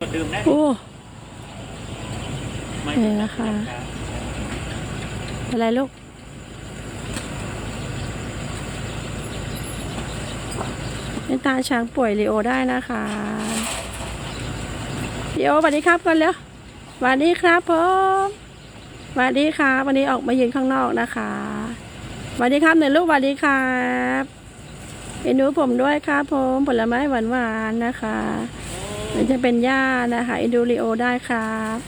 ดื่มได้โอ้นี่นะคะ อะไรลูก เป็นตาช้างป่วยลีโอได้นะคะลีโอสวัสดีครับก่อนเร็วสวัสดีครับผมสวัสดีครับ วันนี้ออกมายืนข้างนอกนะคะสวัสดีครับหนึ่งลูกสวัสดีครับเอ็นดูผมด้วยครับผมผลไม้หวานๆนะคะ จะเป็นหญ้านะคะอ็นดูลีโอได้ครับ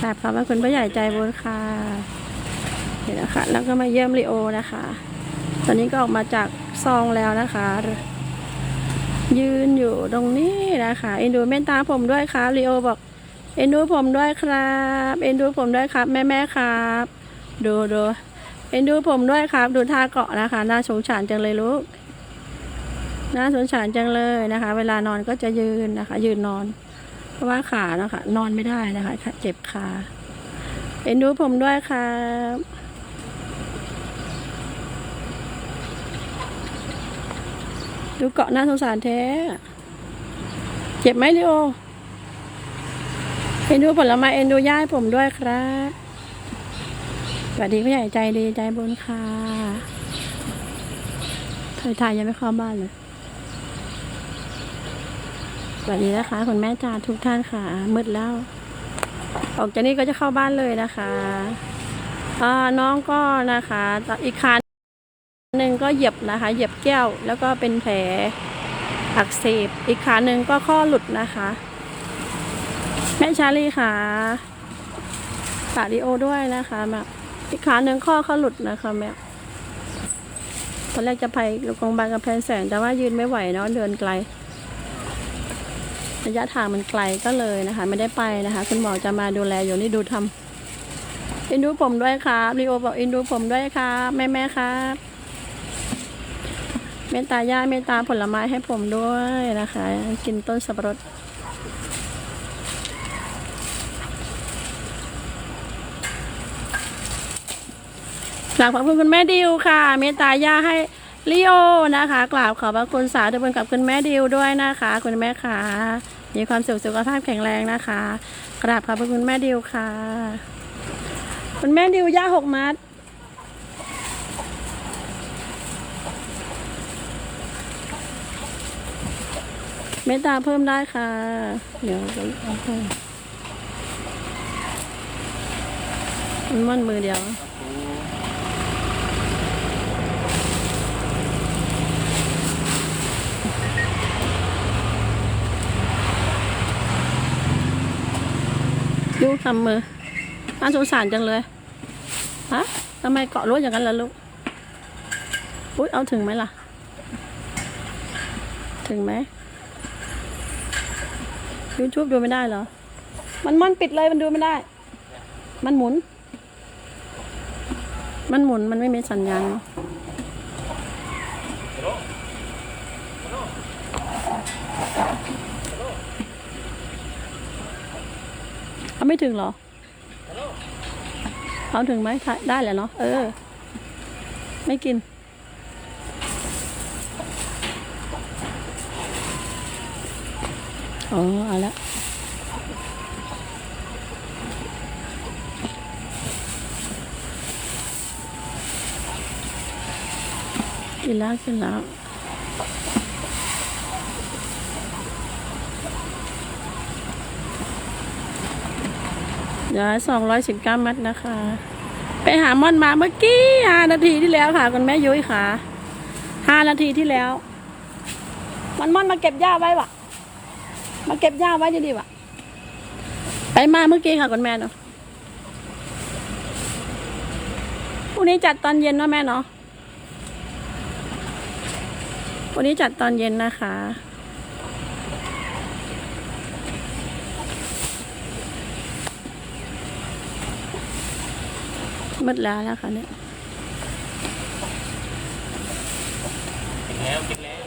กราบขอบพระคุณพระใหญ่ใจบุญค่ะเห็นนะคะแล้วก็มาเยี่ยมลีโอนะคะ ตอนนี้ก็ออกมาจากซองแล้วนะคะ ยืนอยู่ตรงนี้นะคะเอ็นดูเมตตาผมด้วยครับลีโอบอกเอ็นดูผมด้วยครับเอ็นดูผมด้วยครับ แม่แม่ครับ ดูดูเอ็นดูผมด้วยครับ ดูท่าเกาะนะคะน่าสงสารจังเลยลูก น่าสงสารจังเลยนะคะ เวลานอนก็จะยืนนะคะ ยืนนอน เพราะว่าขานะคะ นอนไม่ได้นะคะ เจ็บขาเอ็นดูผมด้วยครับดูเกาะน่าสงสารแท้ เจ็บไหมลิโอเอ็นดูผลไม้เอ็นดูย่ายผมด้วยครับสวัสดีผู้ใหญ่ใจดีใจบุญค่ะเคยถ่ายยังไม่เข้าบ้านเลย สวัสดีนะคะ คุณแม่จาทุกท่านค่ะ มืดแล้ว ออกจากนี้ก็จะเข้าบ้านเลยนะคะอ่าน้องก็นะคะอีกคันหนึ่งก็เหยียบนะคะ เหยียบแก้วแล้วก็เป็นแผลอักเสบอีกขาหนึ่งก็ข้อหลุดนะคะ แม่ชาลีค่ะฝาดีโอด้วยนะคะแม่อีกขาหนึ่งข้อเขาหลุดนะคะแม่ตอนแรกจะไปโรงพยาบาลกำแพงแสนแต่ว่ายืนไม่ไหวเนาะเดินไกล ระยะทางมันไกลก็เลยนะคะ ไม่ได้ไปนะคะ คุณหมอจะมาดูแลอยู่นี่ดูทำอินดูผมด้วยครับลีโอบอกอินดูผมด้วยครับแม่แม่ครับเมตตาย่าเมตตาผลไม้ให้ผมด้วยนะคะ กินต้นสับปะรดกราบขอบคุณคุณแม่ดิวค่ะ เมตตาย่าให้ ลิโอนะคะกราบขอบพระคุณสาธุบุญกับคุณแม่ดิวด้วยนะคะ คุณแม่ค่ะมีความสุขสุขภาพแข็งแรงนะคะ กราบขอบพระคุณแม่ดิวค่ะ คุณแม่ดิวย่าหกมัดเมตตาเพิ่มได้ค่ะ เดี๋ยวจะเอาเพิ่มมันม่อนมือเดียว ทำมือน่าสงสารจังเลยฮะทำไมเกาะรถอย่างนั้นล่ะลูกอุ้ยเอาถึงไหมล่ะ ถึงไหม YouTube ดูไม่ได้เหรอ มันมันปิดเลยมันดูไม่ได้ มันหมุน มันหมุนมันไม่มีสัญญาณเเอาไม่ถึงเหรอ เอาถึงไหมได้แหละเนาะ เออ ไม่กิน อ๋อ เอาละกินแล้วกินแล้ว เดี๋ยวสองร้อยสิบเก้ามัดนะคะ ไปหาม่อนมาเมื่อกี้ห้านาทีที่แล้วค่ะคุณแม่ยุ้ยค่ะห้านาทีที่แล้ว มันม่อนมาเก็บหญ้าไว้วะมาเก็บหญ้าไว้ดีๆวะไปมาเมื่อกี้ค่ะคุณแม่เนาะพรุ่งนี้จัดตอนเย็นเนาะแม่เนาะพรุ่งนี้จัดตอนเย็นนะคะ มืดแล้วนะคะเนี่ยกินแล้วกินแล้ว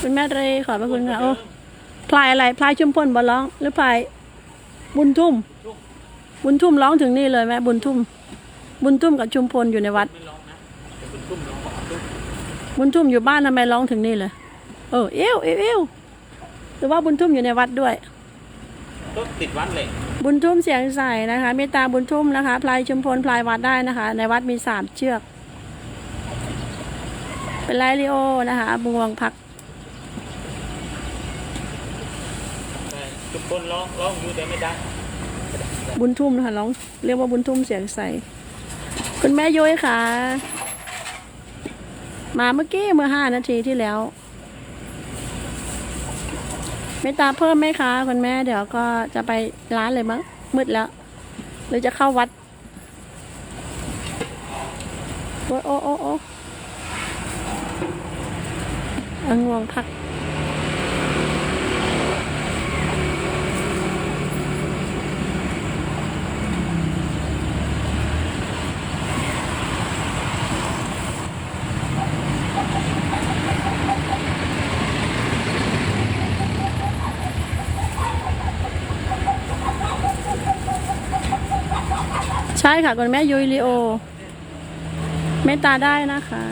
คุณแม่เรขอบพระคุณค่ะโอ้พลายอะไรพลายชุมพลบอร้อง หรือพลายบุญทุ่ม บุญทุ่มร้องถึงนี่เลยแม่บุญทุ่ม บุญทุ่มกับชุมพลอยู่ในวัดไม่ร้องนะเดี๋ยวคุณตุ้มร้องบอกตุ้มบุญทุ่มอยู่บ้านทำไมร้องถึงนี่เลยเเออเอวเอวเอวหรือว่าบุญทุ่มอยู่ในวัดด้วย ต้องติดวัดเลยบุญทุ่มเสียงใสนะคะเมตตาบุญทุ่มนะคะ พลายชุมพลพลายวัดได้นะคะ ในวัดมีสามเชือก เป็นไลลิโอนะคะบวงพักแต่ทุกคนร้องร้องอยู่แต่ไม่ได้บุญทุ่มนะคะร้องเรียกว่าบุญทุ่มเสียงใสคุณแม่ย้อยค่ะ มาเมื่อกี้เมื่อห้านาทีที่แล้ว เมตตาเพิ่มไหมคะคุณแม่เดี๋ยวก็จะไปร้านเลยมั้งมืดแล้ว หรือจะเข้าวัดโอ้โอ้โอ้เอางวงพัก ช่ค่ะคุณแม่ยุยลีโอเมตตาได้นะคะ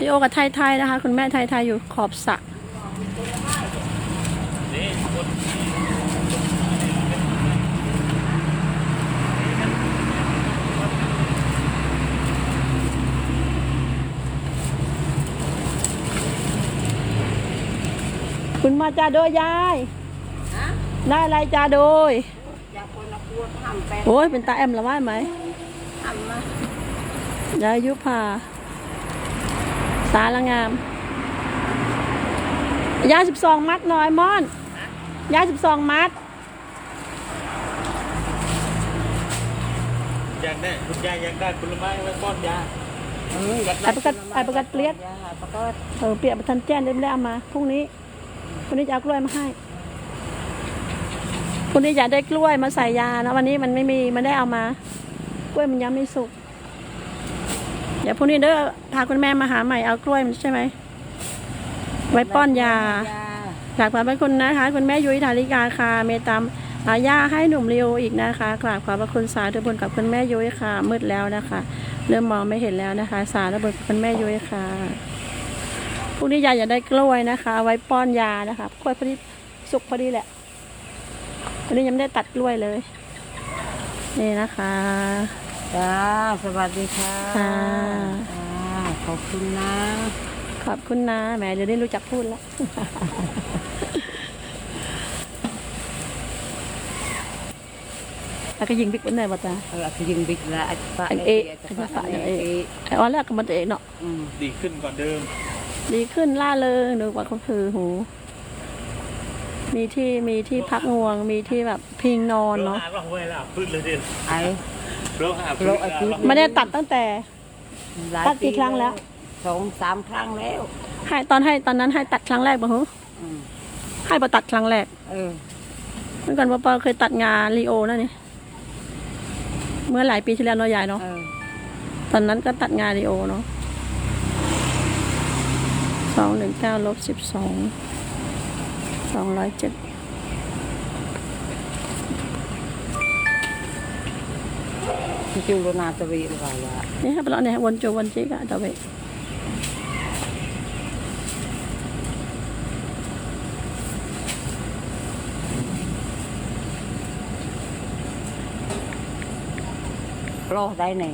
ลีโอกับไทยไทยนะคะ คุณแม่ไทยไทยอยู่ขอบสระคุณมาจ้าโดยยาย ได้อะไรจ้าโดยอยากคนละกลัวทำแปดโอ้ยเป็นตาแอมละว่าไหมทำมายายยุพาสาละงาม ยาสิบสองมัดหน่อยมอน ยาสิบสองมัด อยากได้คุณยายอยากได้ผลไม้ไว้ป้อนยาเอออยากไอ้ประกัดไอ้ประกัดเปรี้ยประกัด เออเปียกประทันแจ้งได้ไม่ได้เอามาพรุ่งนี้พรุ่งนี้จะเอากล้วยมาให้ พรุ่งนี้อยากได้กล้วยมาใส่ยานะวันนี้มันไม่มีมันได้เอามา กล้วยมันยังไม่สุก เดี๋ยวพรุ่งนี้เด้อพาคุณแม่มาหาใหม่เอากล้วยใช่ไหม ไว้ป้อนยากราบขอบพระคุณนะคะ คุณแม่ยุ้ยธาริกาค่ะเมตามอาย่าให้หนุ่มเรียวอีกนะคะกราบขอบพระคุณสาธุบุญกับคุณแม่ยุ้ยค่ะ มืดแล้วนะคะ เริ่มมองไม่เห็นแล้วนะคะ สาธุบุญกับคุณแม่ยุ้ยค่ะพรุ่งนี้ยายอยากได้กล้วยนะคะ ไว้ป้อนยานะคะกล้วยพอดีสุกพอดีแหละ วันนี้ยังไม่ได้ตัดกล้วยเลย นี่นะคะจ้าสวัสดีค่ะค่ะอ่าขอบคุณนะขอบคุณนะแหมเดี๋ยวนี้รู้จักพูดแล้ว แล้วก็ยิงบิ๊กเป็นไหนบ้างจ้าเออคือยิงบิ๊กละอัดปะอันเอะอันปะอันเอะไอ้ออนแรกกับมันตัวเองเนาะ อืมดีขึ้นกว่าเดิม ดีขึ้นล่าเริงดูกว่าเขาคือหู มีที่มีที่พักงวง มีที่แบบพิงนอนโรเนาะหะว่าห้วยละพื้นเลยดิไอ้ โรหะโรคอะพื้นไม่ได้ตัดตั้งแต่ หลายตัดกี่ครั้งแล้ว สองสามครั้งแล้ว ให้ตอนให้ตอนนั้นให้ตัดครั้งแรกป่ะฮะอืม ให้ประตัดครั้งแรกเออ เมื่อก่อนปอปอเคยตัดงานลีโอนั่นนี่เมื่อหลายปีที่แล้วเนาะยายเนาะเออ ตอนนั้นก็ตัดงานลีโอเนาะสองหนึ่งเก้าลบสิบสองส องร้อยเจ็ด ที่จูโรนาตวีหรือเปล่าวะ นี่ครับเราเนี่ยวนโจวนจิกอะตะเว รอได้ไหน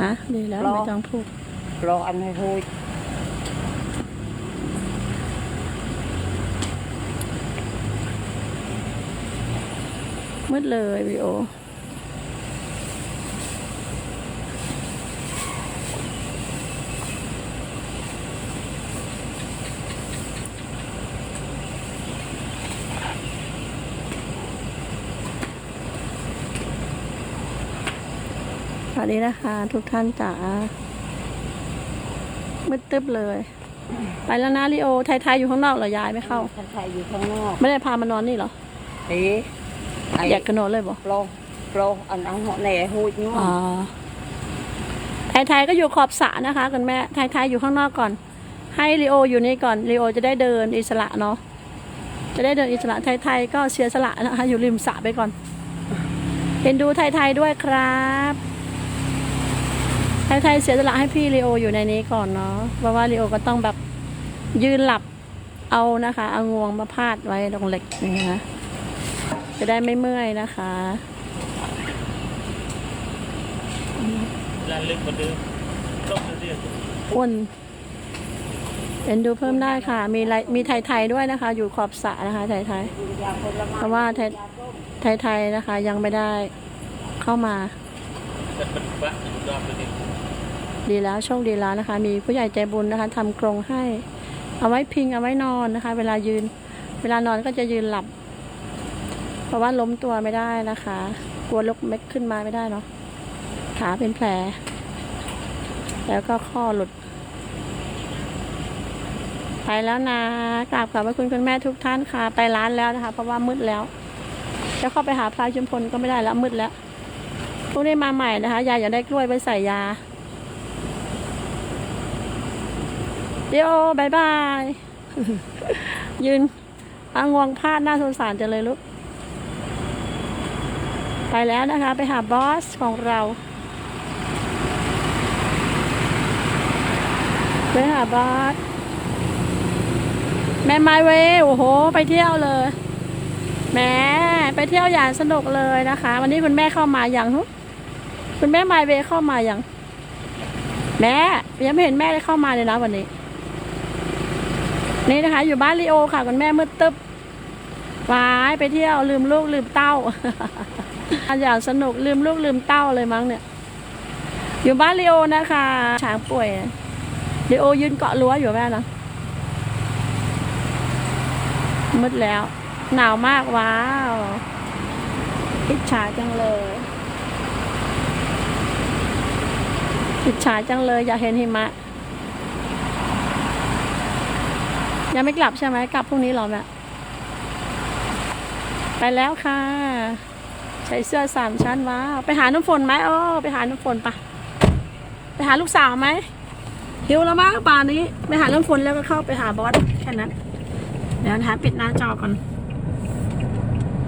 ฮะดีแล้ ม่ต้องพูดรออันให้พูดมืดเลยวิโอสวัสดีนะคะทุกท่านจ๋ามืดตึ๊บเลย ไปแล้วนะลิโอไทยๆอยู่ข้างนอกเหรอยายไม่เข้าท่านไทยอยู่ข้างนอก ไม่ได้พามานอนนี่เหรอ เอ๊ะไอ้อยากกระโนอนเลยบอกโปรโปรอันอันเหาะแหน่หูดนู่นอ๋อไทยๆก็อยู่ขอบสระนะคะคุณแม่ไทยๆอยู่ข้างนอกก่อน ให้ลีโออยู่นี่ก่อนลีโอจะได้เดินอิสระเนาะจะได้เดินอิสระไทยๆก็เสียสละนะคะ อยู่ริมสระไปก่อนเป็นดูไทยๆด้วยครับไทยๆเสียสละให้พี่ลีโออยู่ในนี้ก่อนเนาะเพราะว่าลีโอก็ต้องแบบยืนหลับเอานะคะ เอางวงมาพาดไว้ตรงเหล็กนี่นะคะ จะได้ไม่เมื่อยนะคะลานลึกกว่าเดิมต้องเรียกอ้วนเอ็นดูเพิ่มได้ค่ะ มีไรมีไทยๆด้วยนะคะ อยู่ขอบสระนะคะ ไทยๆเพราะว่าไทยไทยๆนะคะ ยังไม่ได้เข้ามาแต่มันบ้าอยู่รอบเลยดีแล้วโชคดีแล้วนะคะ มีผู้ใหญ่ใจบุญนะคะทำกรงให้ เอาไว้พิงเอาไว้นอนนะคะ เวลายืน เวลานอนก็จะยืนหลับ เพราะว่าล้มตัวไม่ได้นะคะ กลัวลุกเม็ดขึ้นมาไม่ได้เนาะขาเป็นแผล แล้วก็ข้อหลุด ไปแล้วนะกราบขอบพระคุณคุณแม่ทุกท่านค่ะ ไปร้านแล้วนะคะ เพราะว่ามืดแล้วจะเข้าไปหาพระชุมพลก็ไม่ได้แล้วมืดแล้วพรุ่งนี้มาใหม่นะคะ ยายอยากได้กล้วยไปใส่ยาเดี๋ยวบายบาย ยืนอางวงพลาดหน้าสงสารจังเลยลูก ไปแล้วนะคะ ไปหาบอสของเรา ไปหาบอส แม่ไม้เวโอ้โห ไปเที่ยวเลยแม่ไปเที่ยวอย่างสนุกเลยนะคะ วันนี้คุณแม่เข้ามาอย่างคุณแม่ไมเวเข้ามาอย่างแม่ยังไม่เห็นแม่ได้เข้ามาเลยนะวันนี้ นี่นะคะ อยู่บ้านลีโอค่ะคุณแม่มืดตึ๊บ วายไปเที่ยวลืมลูกลืมเต้าอยางสนุกลืมลูกลืมเต้าเลยมั้งเนี่ย อยู่บ้านลีโอนะคะช้างป่วยลีโอยืนเกาะรั้วอยู่แม่นะมืดแล้ว หนาวมากว้าวอิจฉาจังเลยอิจฉาจังเลย อยากเห็นหิมะ ยังไม่กลับใช่ไหมกลับพรุ่งนี้หรอแม่ ไปแล้วค่ะ ใส่เสื้อสามชั้นว้าวไปหาน้ำฝนไหมโอ้ไปหาน้ำฝนปะไปหาลูกสาวไหมหิวแล้วมั้งป่านนี้ ไปหาน้ำฝนแล้วก็เข้าไปหาบอสแค่นั้นเดี๋ยวหาปิดหน้าจอก่อน